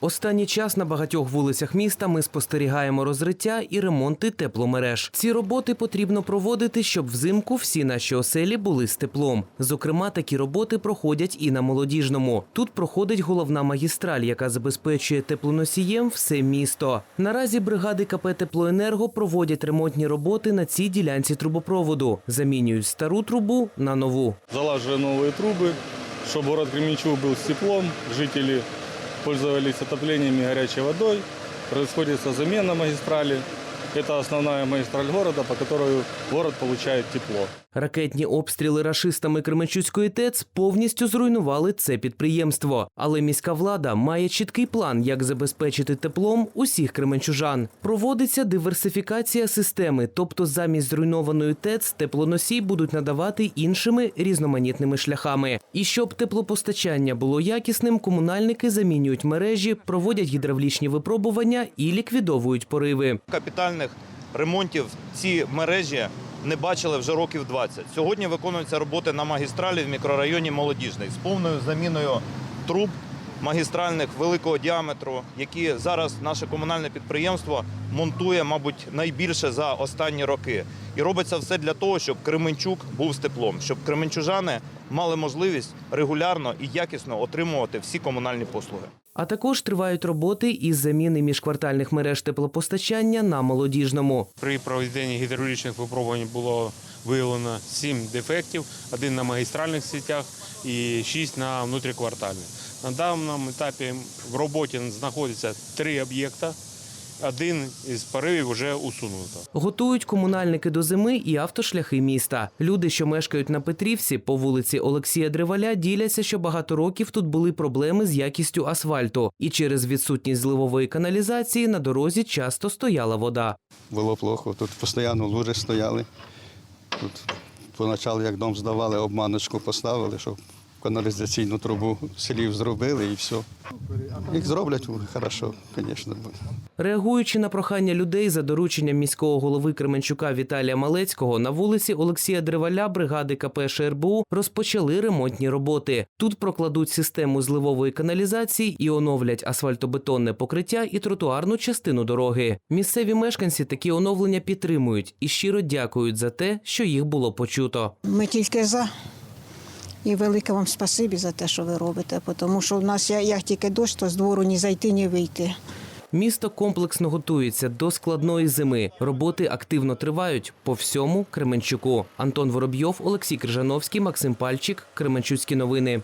Останній час на багатьох вулицях міста ми спостерігаємо розриття і ремонти тепломереж. Ці роботи потрібно проводити, щоб взимку всі наші оселі були з теплом. Зокрема, такі роботи проходять і на молодіжному. Тут проходить головна магістраль, яка забезпечує теплоносієм все місто. Наразі бригади КП Теплоенерго проводять ремонтні роботи на цій ділянці трубопроводу. Замінюють стару трубу на нову. Залаживаю новые трубы, чтобы город Кременчуг был с теплом, жители пользовались отоплениями горячей водой. Происходит замена магистрали. Это основная магистраль города, по которой город получает тепло. Ракетні обстріли рашистами Кременчуцької ТЕЦ повністю зруйнували це підприємство. Але міська влада має чіткий план, як забезпечити теплом усіх кременчужан. Проводиться диверсифікація системи, тобто замість зруйнованої ТЕЦ теплоносій будуть надавати іншими різноманітними шляхами. І щоб теплопостачання було якісним, комунальники замінюють мережі, проводять гідравлічні випробування і ліквідовують пориви. Капітальних ремонтів ці мережі не бачили вже років 20. Сьогодні виконуються роботи на магістралі в мікрорайоні Молодіжний з повною заміною труб магістральних великого діаметру, які зараз наше комунальне підприємство монтує, мабуть, найбільше за останні роки. І робиться все для того, щоб Кременчук був з теплом, щоб кременчужани мали можливість регулярно і якісно отримувати всі комунальні послуги. А також тривають роботи із заміни міжквартальних мереж теплопостачання на молодіжному. При проведенні гідравлічних випробувань було виявлено 7 дефектів, один на магістральних сітях і 6 на внутріквартальних. На даному етапі в роботі знаходиться три об'єкта. Один із поривів вже усунуто. Готують комунальники до зими і автошляхи міста. Люди, що мешкають на Петрівці по вулиці Олексія Древаля, діляться, що багато років тут були проблеми з якістю асфальту, і через відсутність зливової каналізації на дорозі часто стояла вода. було плохо. Тут постійно лужи стояли. Тут поначалу, як дом здавали, обманочку поставили, щоб каналізаційну трубу слів зробили і все. Як зроблять, хорошо, звісно. Реагуючи на прохання людей за дорученням міського голови Кременчука Віталія Малецького, на вулиці Олексія Древаля бригади КП ШРБУ розпочали ремонтні роботи. Тут прокладуть систему зливової каналізації і оновлять асфальтобетонне покриття і тротуарну частину дороги. Місцеві мешканці такі оновлення підтримують і щиро дякують за те, що їх було почуто. Ми тільки за. І велике вам спасибі за те, що ви робите, тому що в нас я- як тільки дощ, то з двору ні зайти, ні вийти. Місто комплексно готується до складної зими. Роботи активно тривають по всьому Кременчуку. Антон Воробйов, Олексій Крижановський, Максим Пальчик, Кременчуцькі новини.